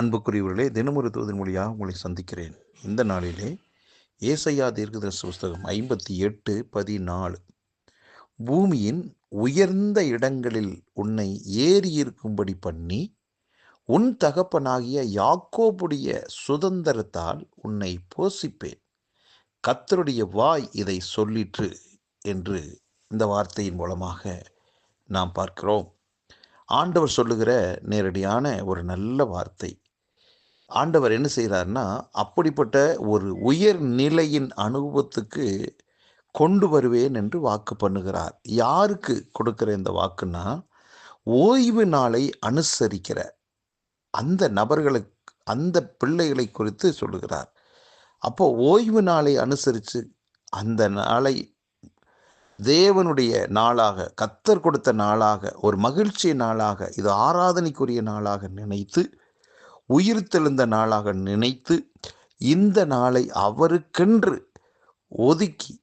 அன்புக்குரியவர்களே தினமொரு தூதன் மொழியாக உங்களை சந்திக்கிறேன். இந்த நாளிலே ஏசையா தீர்க்கதரிசி புஸ்தகம் ஐம்பத்தி எட்டு பதினாலு. பூமியின் உயர்ந்த இடங்களில் உன்னை ஏறி இருக்கும்படி பண்ணி உன் தகப்பனாகிய யாக்கோபுடைய சுதந்திரத்தால் உன்னை போஷிப்பேன் கத்தருடைய வாய் இதை சொல்லிற்று என்று இந்த வார்த்தையின் மூலமாக நாம் பார்க்கிறோம். ஆண்டவர் சொல்லுகிற நேரடியான ஒரு நல்ல வார்த்தை. ஆண்டவர் என்ன செய்கிறாருன்னா அப்படிப்பட்ட ஒரு உயர் நிலையின் அனுபவத்துக்கு கொண்டு வருவேன் என்று வாக்கு பண்ணுகிறார். யாருக்கு கொடுக்கிற இந்த வாக்குன்னா ஓய்வு நாளை அனுசரிக்கிற அந்த நபர்களுக்கு அந்த பிள்ளைகளை குறித்து சொல்லுகிறார். அப்போ ஓய்வு நாளை அனுசரித்து அந்த நாளை தேவனுடைய நாளாக கத்தர் கொடுத்த நாளாக ஒரு மகிழ்ச்சி நாளாக இது ஆராதனைக்குரிய நாளாக நினைத்து உயிர் தெழுந்த நாளாக நினைத்து இந்த நாளை அவருக்கென்று ஒதுக்கி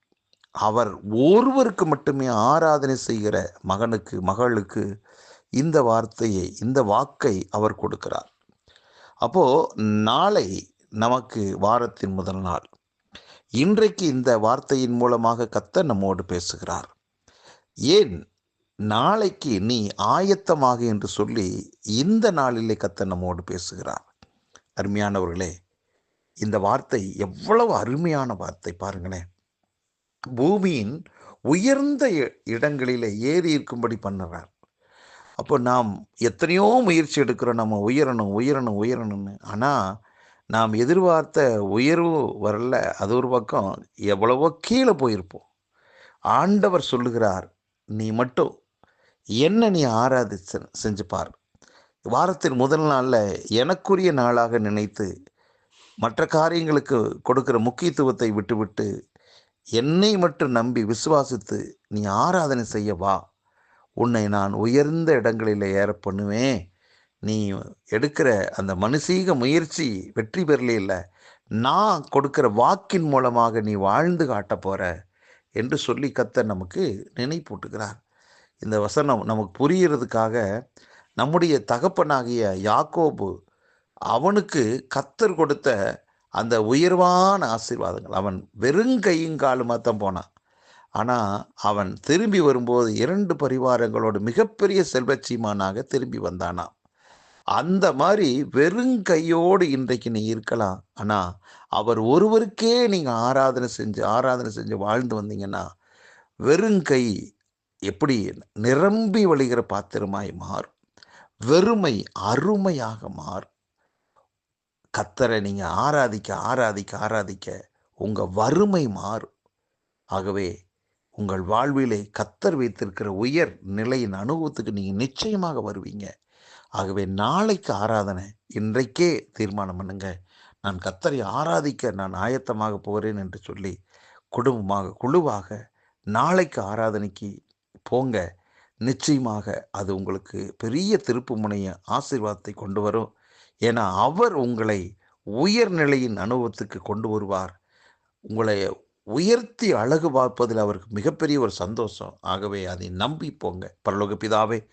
அவர் ஒருவருக்கு மட்டுமே ஆராதனை செய்கிற மகனுக்கு மகளுக்கு இந்த வார்த்தையை இந்த வாக்கை அவர் கொடுக்கிறார். அப்போ நாளை நமக்கு வாரத்தின் முதல் நாள். இன்றைக்கு இந்த வார்த்தையின் மூலமாக கத்த நம்மோடு பேசுகிறார். ஏன் நாளைக்கு நீ ஆயத்தமாக என்று சொல்லி இந்த நாளிலே கத்த நம்மோடு பேசுகிறார். அருமையானவர்களே இந்த வார்த்தை எவ்வளவு அருமையான வார்த்தை பாருங்களேன். பூமியின் உயர்ந்த இடங்களிலே ஏறி இருக்கும்படி பண்ணுறார் அப்போ நாம் எத்தனையோ முயற்சி எடுக்கிறோம் நம்ம உயரணும் உயரணும் உயரணும்னு. ஆனால் நாம் எதிர்பார்த்த உயர்வு வரல அது ஒரு பக்கம் எவ்வளவோ கீழே போயிருப்போம். ஆண்டவர் சொல்லுகிறார் நீ மட்டும் என்ன நீ ஆராதி செஞ்சு பார். வாரத்தின் முதல் நாளில் எனக்குரிய நாளாக நினைத்து மற்ற காரியங்களுக்கு கொடுக்கிற முக்கியத்துவத்தை விட்டுவிட்டு என்னை மட்டும் நம்பி விசுவாசித்து நீ ஆராதனை செய்ய வா. உன்னை நான் உயர்ந்த இடங்களில் ஏற பண்ணுவேன். நீ எடுக்கிற அந்த மனுஷீக முயற்சி வெற்றி பெறலையில் நான் கொடுக்கிற வாக்கின் மூலமாக நீ வாழ்ந்து காட்ட போகிற என்று சொல்லி கத்த நமக்கு நினைப்பூட்டுகிறார். இந்த வசனம் நமக்கு புரியறதுக்காக நம்முடைய தகப்பனாகிய யாக்கோபு அவனுக்கு கத்தர் கொடுத்த அந்த உயர்வான ஆசீர்வாதங்கள். அவன் வெறுங்கையுங்காலுமாக தான் போனான். ஆனால் அவன் திரும்பி வரும்போது இரண்டு பரிவாரங்களோடு மிகப்பெரிய செல்வச்சீமானாக திரும்பி வந்தானாம் அந்த மாதிரி வெறுங்கையோடு இன்றைக்கு நீ இருக்கலாம். ஆனால் அவர் ஒருவருக்கே நீங்கள் ஆராதனை செஞ்சு ஆராதனை செஞ்சு வாழ்ந்து வந்தீங்கன்னா வெறுங்கை எப்படி நிரம்பி வழிகிற பாத்திரமாய் மாறும். வெறுமை அருமையாக மாறும். கத்தரை நீங்கள் ஆராதிக்க ஆராதிக்க ஆராதிக்க உங்கள் வறுமை மாறும். ஆகவே உங்கள் வாழ்விலே கத்தர் வைத்திருக்கிற உயர் நிலையின் அனுபவத்துக்கு நீங்கள் நிச்சயமாக வருவீங்க. ஆகவே நாளைக்கு ஆராதனை இன்றைக்கே தீர்மானம் பண்ணுங்க. நான் கத்தரை ஆராதிக்க நான் ஆயத்தமாக போகிறேன் என்று சொல்லி குடும்பமாக குழுவாக நாளைக்கு ஆராதனைக்கு போங்க. நிச்சயமாக அது உங்களுக்கு பெரிய திருப்பு முனைய ஆசீர்வாதத்தை கொண்டு வரும். ஏன்னா அவர் உங்களை உயர்நிலையின் அனுபவத்துக்கு கொண்டு வருவார். உங்களை உயர்த்தி அழகு பார்ப்பதில் அவருக்கு மிகப்பெரிய ஒரு சந்தோஷம். ஆகவே அதை நம்பி போங்க. பரலோக பிதாவே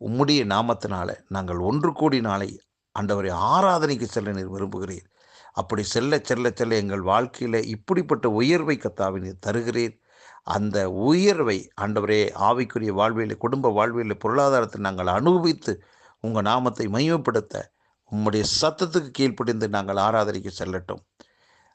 உம்முடைய நாமத்தினால நாங்கள் ஒன்று கூடி நாளை ஆண்டவரை ஆராதனைக்கு செல்ல நீர் விரும்புகிறீர். அப்படி செல்ல செல்ல செல்ல எங்கள் வாழ்க்கையில் இப்படிப்பட்ட உயர்வை கத்தாவை நீர் தருகிறீர். அந்த உயர்வை ஆண்டவரே ஆவிக்குரிய வாழ்வியல் குடும்ப வாழ்வியல் பொருளாதாரத்தை நாங்கள் அனுபவித்து உங்கள் நாமத்தை மையப்படுத்த உம்முடைய சத்தத்துக்கு கீழ்ப்படிந்து நாங்கள் ஆராதனைக்கு செல்லட்டும்.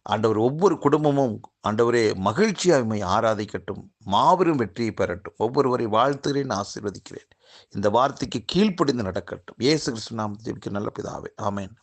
ஆண்டவர் ஒவ்வொரு குடும்பமும் ஆண்டவரே மகிழ்ச்சியாமை ஆராதிக்கட்டும் மாபெரும் வெற்றியை பெறட்டும். ஒவ்வொருவரை வாழ்த்துகிறேன் ஆசீர்வதிக்கிறேன். இந்த வார்த்தைக்கு கீழ்ப்படிந்து நடக்கட்டும். ஏசு கிருஷ்ண நாமத்தை நல்ல பிதாவே. ஆமேன்.